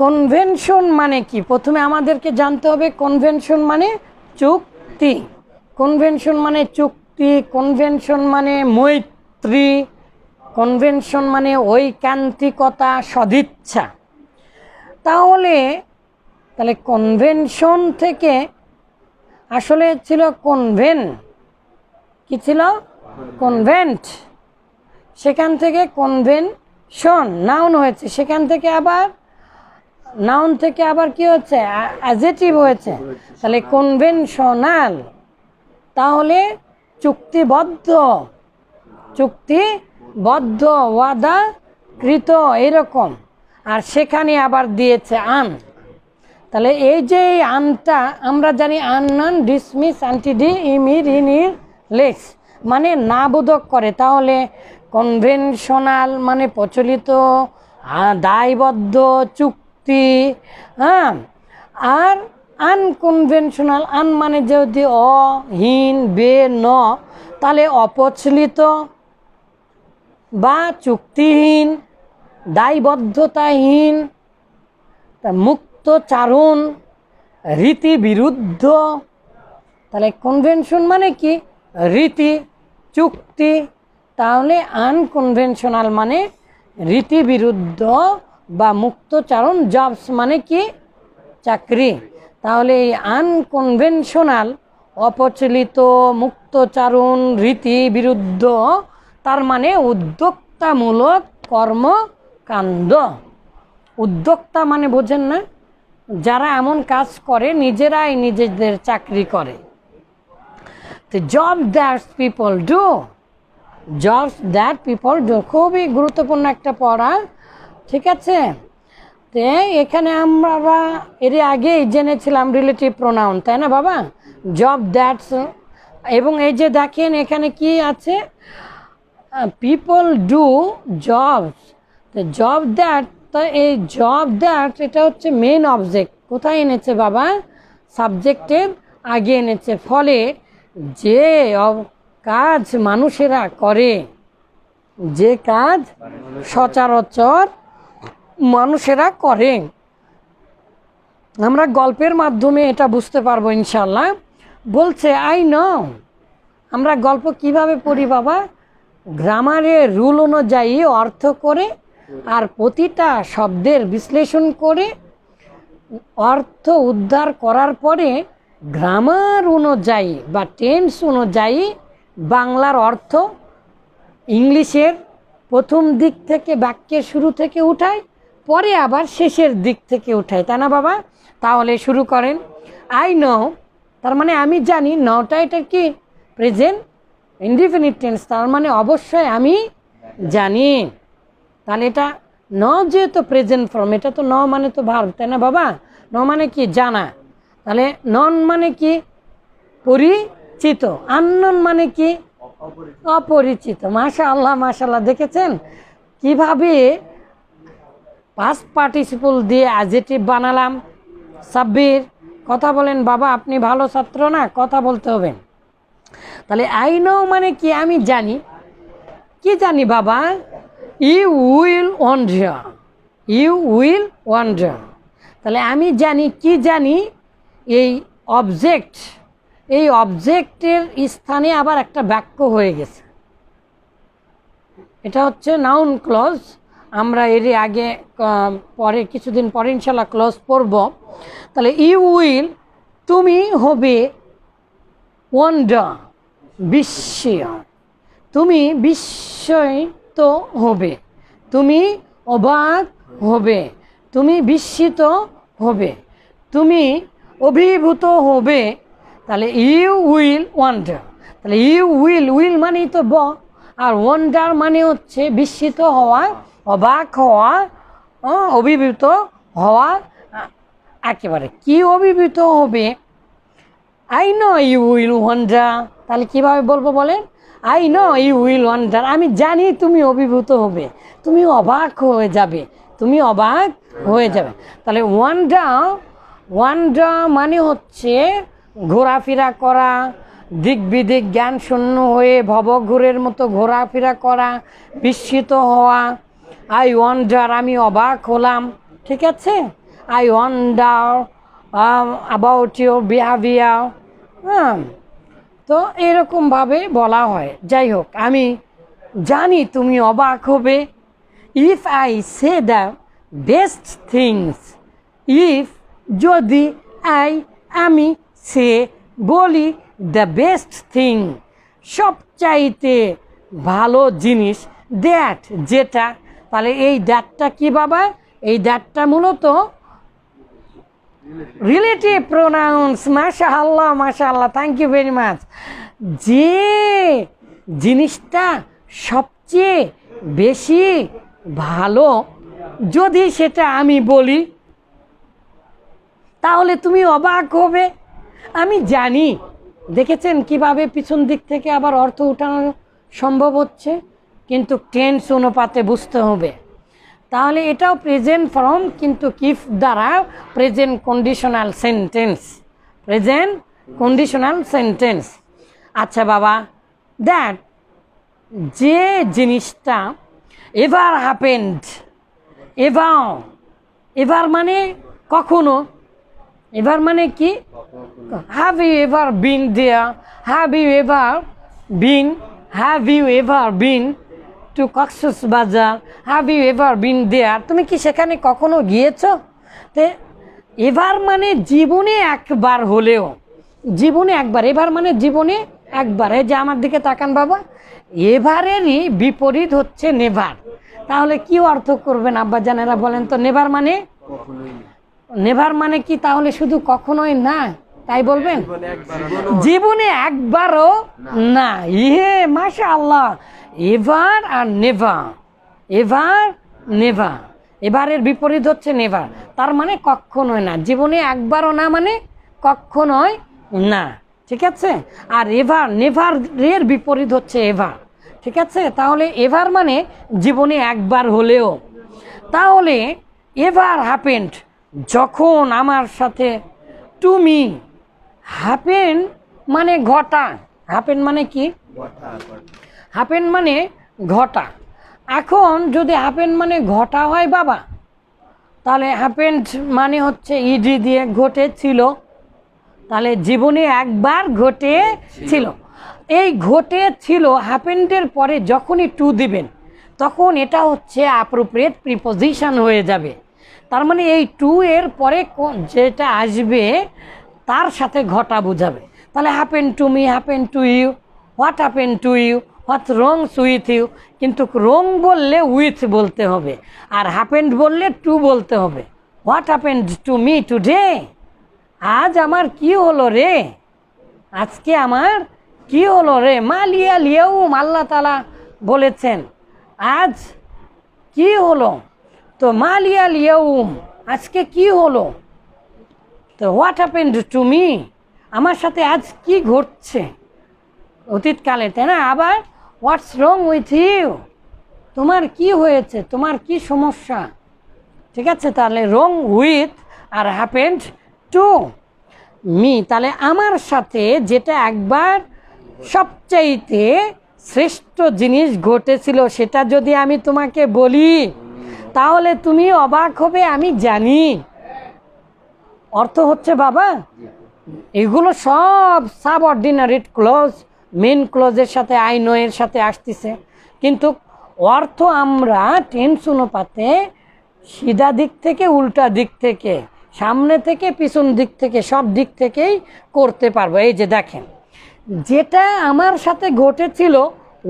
Convention মানে কি? প্রথমে আমাদেরকে জানতে হবে কনভেনশন মানে চুক্তি। কনভেনশন মানে চুক্তি কনভেনশন মানে মৈত্রী কনভেনশন মানে ঐকান্তিকতা, সদিচ্ছা। তাহলে তাহলে কনভেনশন থেকে আসলে ছিল কনভেন কি ছিল? কনভেন্ট সেখান থেকে কনভেনশন নাউন হয়েছে। সেখান থেকে আবার নাউন থেকে আবার কি হচ্ছে? অ্যাজেটিভ হয়েছে। তাহলে কনভেনশনাল তাহলে চুক্তিবদ্ধ। চুক্তিবদ্ধ ওয়াদা কৃত এরকম। আর সেখানে আবার দিয়েছে আন। তাহলে এই যে এই আনটা, আমরা জানি আন নান, ডিসমিস অ্যান্টিডি ইমির, ইনির লেক্স মানে না বোধক করে। তাহলে কনভেনশনাল মানে প্রচলিত দায়বদ্ধ, চুক্তি হ্যাঁ? আর আনকনভেনশনাল, আন মানে যদি অ, হীন, বে, ন, তাহলে অপ্রচলিত বা চুক্তিহীন, দায়বদ্ধতাহীন, তা মুক্তচারণ রীতি বিরুদ্ধ তাহলে কনভেনশন মানে কি? রীতি, চুক্তি, তাহলে আনকনভেনশনাল মানে রীতি বিরুদ্ধ বা মুক্তচারণ জবস মানে কি? চাকরি। তাহলে এই আনকনভেনশনাল অপ্রচলিত মুক্তচারণ রীতি বিরুদ্ধ, তার মানে উদ্যোক্তামূলক কর্মকাণ্ড। উদ্যোক্তা মানে বোঝেন না, যারা এমন কাজ করে, নিজেরাই নিজেদের চাকরি করে। তো job that's people do jobs that people do খুবই গুরুত্বপূর্ণ একটা পড়া। ঠিক আছে? তে এখানে আমরা এর আগেই জেনেছিলাম রিলেটিভ প্রোনাউন তাই না বাবা? জব দ্যাটস এবং এই যে দেখেন এখানে কি আছে? People do jobs job that তো এই জব দ্যাট এটা হচ্ছে মেন অবজেক্ট কোথায় এনেছে বাবা? সাবজেক্টের আগে এনেছে। ফলে যে কাজ মানুষেরা করে, যে কাজ সচরাচর মানুষেরা করে। আমরা গল্পের মাধ্যমে এটা বুঝতে পারব ইনশাল্লাহ বলছে আই ন আমরা গল্প কীভাবে পড়ি বাবা? গ্রামারের রুল অনুযায়ী অর্থ করে আর প্রতিটা শব্দের বিশ্লেষণ করে। অর্থ উদ্ধার করার পরে গ্রামার অনুযায়ী বা টেন্স অনুযায়ী বাংলার অর্থ ইংলিশের প্রথম দিক থেকে বাক্যের শুরু থেকে উঠায়। পরে আবার শেষের দিক থেকে উঠায় তাই না বাবা? তাহলে শুরু করেন। আই নো তার মানে আমি জানি নটা এটা কি? প্রেজেন্ট ইনডিফিনিট টেন্স তার মানে অবশ্যই আমি জানি। তাহলে এটা ন যেহেতু প্রেজেন্ট ফর্ম এটা তো ন মানে তো ভার্ব তাই না বাবা? ন মানে কি? জানা। তাহলে নন মানে কি? পরিচিত। আননন মানে কি? অপরিচিত। মাশা আল্লাহ মাশাল্লাহ দেখেছেন? কীভাবে পাস্ট পার্টিসিপল দিয়ে অ্যাজেটিভ বানালাম। সাব্বির, কথা বলেন, বাবা, আপনি ভালো ছাত্র না? কথা বলতে হবে। তাহলে আই নো মানে কি? আমি জানি। কি জানি, বাবা? You will wonder you will wonder তাহলে, আমি জানি, কি জানি? এই অবজেক্ট এই অবজেক্টের স্থানে আবার একটা বাক্য হয়ে গেছে। এটা হচ্ছে নাউন ক্লজ আমরা এর আগে পরে কিছুদিন পরে ইনশাল্লাহ ক্লোজ পড়ব তাহলে ইউ উইল তুমি হবে ওয়ান্ডার বিস্ময়। তুমি বিস্ময়িত হবে। তুমি অবাক হবে। তুমি বিস্মিত হবে। তুমি অভিভূত হবে। তাহলে ইউ উইল ওয়ান্ডার তাহলে ইউ উইল উইল মানেই তো ব। আর ওয়ান্ডার মানে হচ্ছে বিস্মিত হওয়া। অবাক হওয়া অভিভূত হওয়া, একেবারে কি অভিভূত হবে? I know you will wonder তাহলে কীভাবে বলব বলেন? I know you will wonder আমি জানি তুমি অভিভূত হবে। তুমি অবাক হয়ে যাবে। তুমি অবাক হয়ে যাবে। তাহলে ওয়ান্ডার ওয়ান্ডার মানে হচ্ছে ঘোরাফেরা করা দিক বিদিক জ্ঞান শূন্য হয়ে ভবঘুরের মতো ঘোরাফেরা করা, বিস্মিত হওয়া আই ওয়ান্ডার আমি অবাক হলাম। ঠিক আছে? I wonder about your behaviour হ্যাঁ। তো এরকমভাবে বলা হয়। যাই হোক, আমি জানি তুমি অবাক হবে। If I say the best things if যদি আই আমি সে বলি দ্য বেস্ট থিং সবচাইতে ভালো জিনিস দ্যাট যেটা তাহলে এই দ্যাটটা কি বাবা এই দ্যাটটা মূলত রিলেটিভ প্রোনাউন্স মাশা আল্লাহ মাশা আল্লাহ থ্যাংক ইউ ভেরি মাচ যে জিনিসটা সবচেয়ে বেশি ভালো, যদি সেটা আমি বলি, তাহলে তুমি অবাক হবে। আমি জানি, দেখেছেন কীভাবে পিছন দিক থেকে আবার অর্থ উঠানো সম্ভব হচ্ছে? কিন্তু টেন্স অনুপাতে বুঝতে হবে। তাহলে এটাও প্রেজেন্ট ফর্ম কিন্তু কিফ দ্বারা present conditional sentence present conditional sentence আচ্ছা বাবা দ্যাট যে জিনিসটা এভার হ্যাপেন্ড এভার এভার মানে কখনো এভার মানে কি? Have you ever been there have you ever been have you ever been to Cox's Bazar have you ever been there তুমি কি সেখানে কখনো গিয়েছো? তে এবার মানে জীবনে একবার হলেও জীবনে একবার এবার মানে জীবনে একবার। এই যে আমার দিকে তাকান বাবা এবারেরই বিপরীত হচ্ছে নেভার। তাহলে কি অর্থ করবেন আব্বা জানেরা বলেন তো নেভার মানে? নেভার মানে কি তাহলে শুধু কখনোই না? তাই বলবেন? জীবনে একবারও না। ইহে মাশা আল্লাহ এভার আর নেভার। Ever never. এবারের বিপরীত হচ্ছে নেভার। তার মানে কখনোই না। জীবনে একবারও না মানে কখনোই না। ঠিক আছে? আর এভার নেভার এর বিপরীত হচ্ছে এভার। ঠিক আছে? তাহলে এভার মানে জীবনে একবার হলেও। তাহলে এভার হ্যাপেন্ড যখন আমার সাথে তুমি হ্যাপেন মানে ঘটা। হ্যাপেন মানে কি? হ্যাপেন মানে ঘটা। এখন যদি হ্যাপেন মানে ঘটা হয় বাবা তাহলে হ্যাপেন্ড মানে হচ্ছে ইডি দিয়ে ঘটেছিল। তাহলে জীবনে একবার ঘটে ছিল এই ঘটে ছিল হ্যাপেন্ডের পরে যখনই টু দিবেন তখন এটা হচ্ছে অ্যাপ্রোপ্রিয়েট প্রিপোজিশন হয়ে যাবে। তার মানে এই টু এর পরে যেটা আসবে তার সাথে ঘটা বোঝাবে। তাহলে happen to me happen to you what happen to you what wrongs with you কিন্তু রং বললে উইথ বলতে হবে, আর হ্যাপেন্ড বললে টু বলতে হবে। What happened to me today আজ আমার কি হলো রে? আজকে আমার কি হলো রে? মালিয়া লিয়াউম, আল্লাহ তালা বলেছেন, আজ কি হলো? তো মালিয়া লিয়াউম, আজকে কি হলো? তো হোয়াট হ্যাপেন্ড টু মি আমার সাথে আজ কি ঘটছে? অতীতকালে, তাই না? আবার হোয়াটস রং উইথ ইউ তোমার কি হয়েছে? তোমার কি সমস্যা? ঠিক আছে, তাহলে রং উইথ আর হ্যাপেন্ড টু মি তাহলে আমার সাথে যেটা একবার সবচাইতে শ্রেষ্ঠ জিনিস ঘটেছিল, সেটা যদি আমি তোমাকে বলি, তাহলে তুমি অবাক হবে, আমি জানি। অর্থ হচ্ছে বাবা, এগুলো সব সাব অর্ডিনারিট ক্লোজ মেন ক্লোজের সাথে আইনয়ের সাথে আসতেছে। কিন্তু অর্থ আমরা টেন্স অনুপাতে সিধা দিক থেকে, উল্টা দিক থেকে, সামনে থেকে, পিছন দিক থেকে, সব দিক থেকেই করতে পারব। এই যে দেখেন, যেটা আমার সাথে ঘটেছিল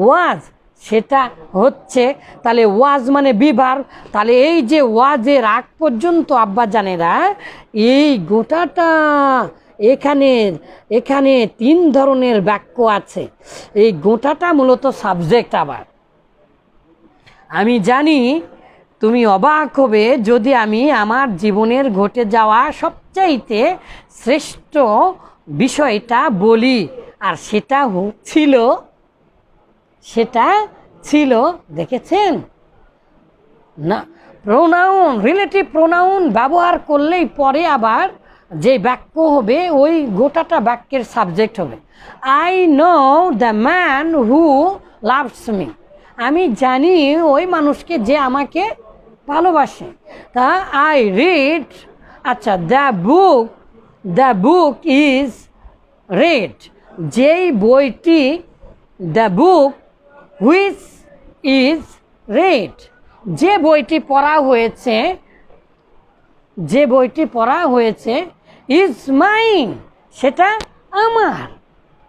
ওয়াজ সেটা হচ্ছে, তাহলে ওয়াজ মানে বিভার। তাহলে এই যে ওয়াজের আগ পর্যন্ত আব্বা জানেরা, এই গোটাটা এখানে এখানে তিন ধরনের বাক্য আছে। এই গোটাটা মূলত সাবজেক্ট আবার। আমি জানি তুমি অবাক হবে যদি আমি আমার জীবনের ঘটে যাওয়া সবচাইতে শ্রেষ্ঠ বিষয়টা বলি। আর সেটা ছিল সেটা ছিল, দেখেছেন? না প্রোনাউন রিলেটিভ প্রোনাউন ব্যবহার করলেই পরে আবার যে বাক্য হবে, ওই গোটাটা বাক্যের সাবজেক্ট হবে। I know the man who loves me আমি জানি ওই মানুষকে যে আমাকে ভালোবাসে। তা আই রিড আচ্ছা the book the book is red যেই বইটি the book which is red যে বইটি পড়া হয়েছে, যে বইটি পড়া হয়েছে ইজ মাইন সেটা আমার।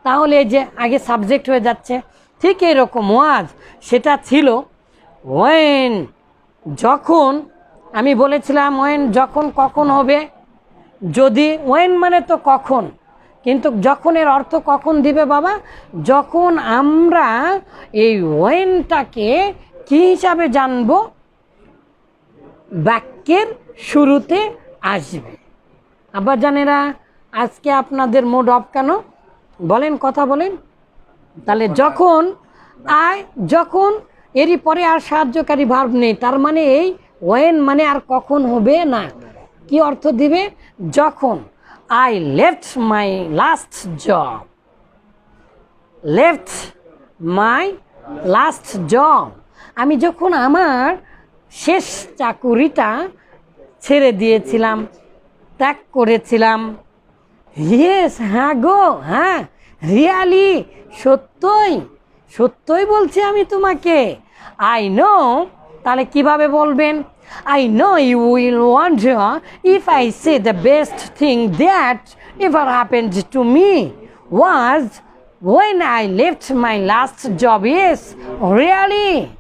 তাহলে যে আগে সাবজেক্ট হয়ে যাচ্ছে, ঠিক এরকম ওয়াজ। সেটা ছিল ওয়েন যখন, আমি বলেছিলাম ওয়েন যখন কখন হবে? যদি ওয়েন মানে তো কখন? কিন্তু যখন এর অর্থ কখন দিবে বাবা? যখন আমরা এই ওয়েনটাকে কি হিসাবে জানব? বাক্যের শুরুতে আসবে। আবার জানেরা, আজকে আপনাদের মোড অফ কেন? বলেন, কথা বলেন। তাহলে যখন, আয়, যখন এরই পরে আর সাহায্যকারী ভার্ব নেই, তার মানে এই ওয়েন মানে আর কখন হবে না। কি অর্থ দিবে? যখন। I left my last job left my last job আমি যখন আমার শেষ চাকুরিটা ছেড়ে দিয়েছিলাম, ত্যাগ করেছিলাম ইয়েস হ্যাঁ গো হ্যাঁ রিয়ালি সত্যই সত্যই বলছি আমি তোমাকে। আই নো তাহলে কীভাবে বলবেন? I know you will wonder if I say the best thing that ever happened to me was when I left my last job. Yes, really.